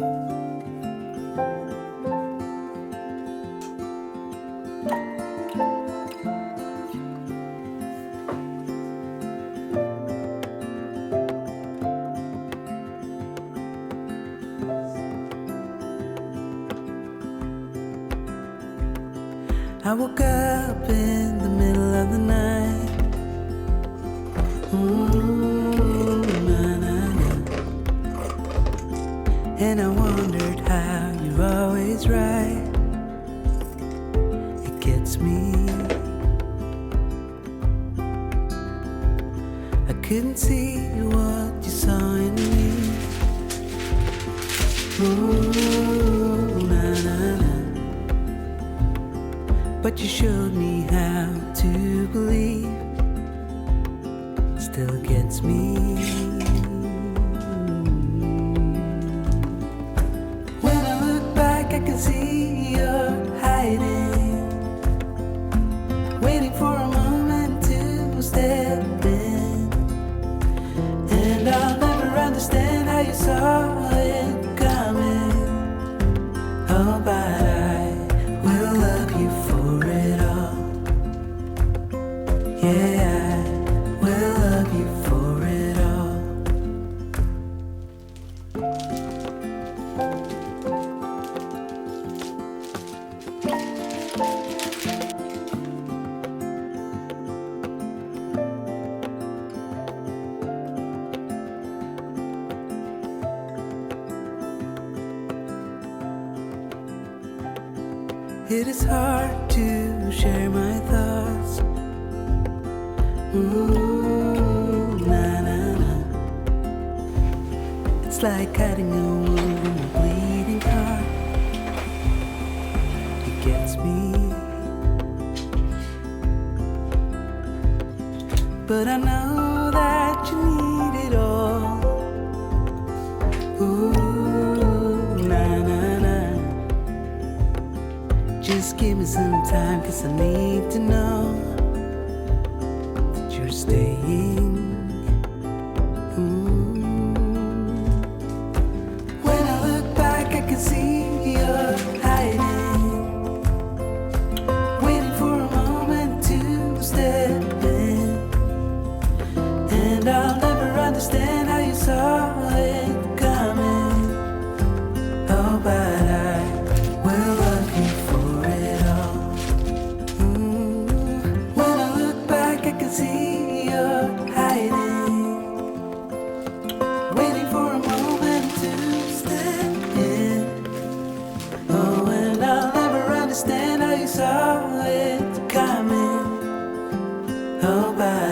I woke up in the middle of the night. Ooh, And I wondered how you're always right. It gets me. I couldn't see what you saw in me. Ooh, na, na, na. But you showed me how to believe. Still gets me. See you're It is hard to share my thoughts. Ooh. It's like cutting a wound in a bleeding heart. It gets me. But I know that you need it all. Ooh, give me some time, cause I need to know that you're staying. Mm. When I look back, I can see you're hiding, waiting for a moment to step in. And I'll never understand how you saw it coming. Oh, but I how saw it coming. Oh, but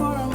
for a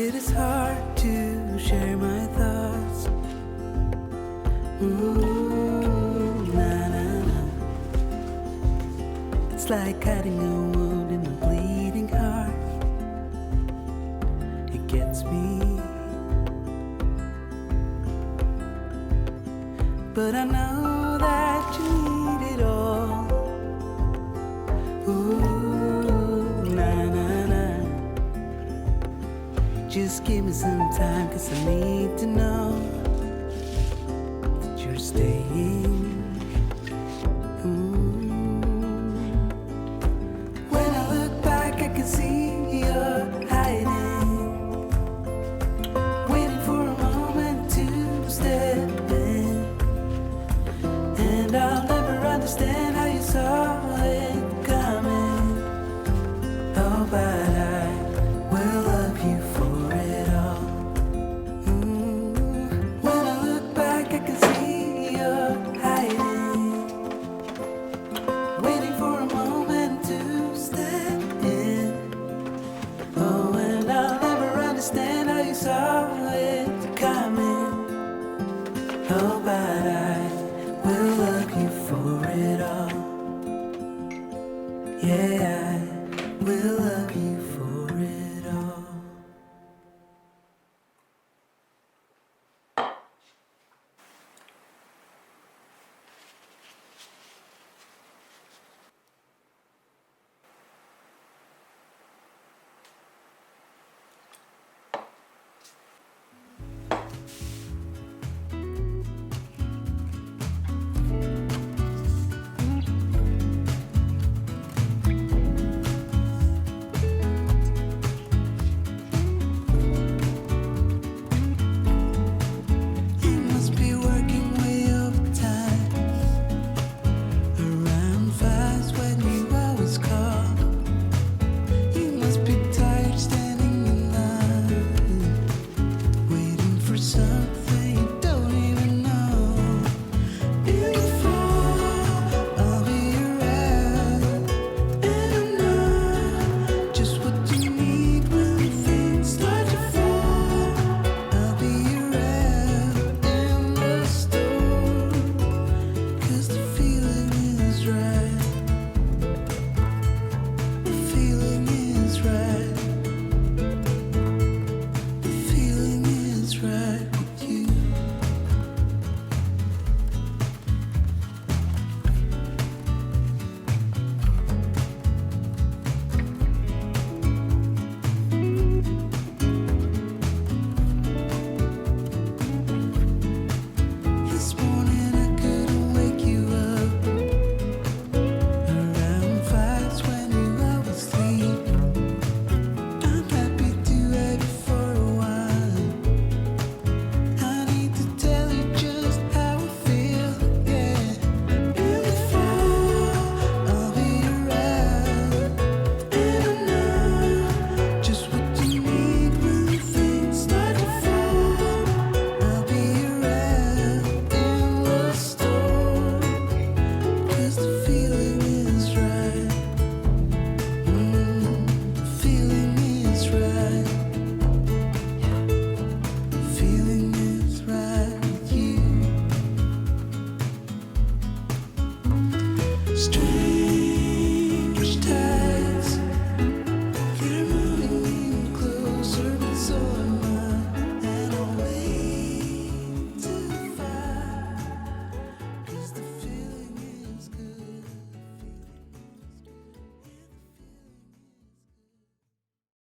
It is hard to share my thoughts. Ooh, nah, nah, nah. It's like cutting a wound in a bleeding heart. It gets me. But I know. give me some time, cause I need to know that you're staying.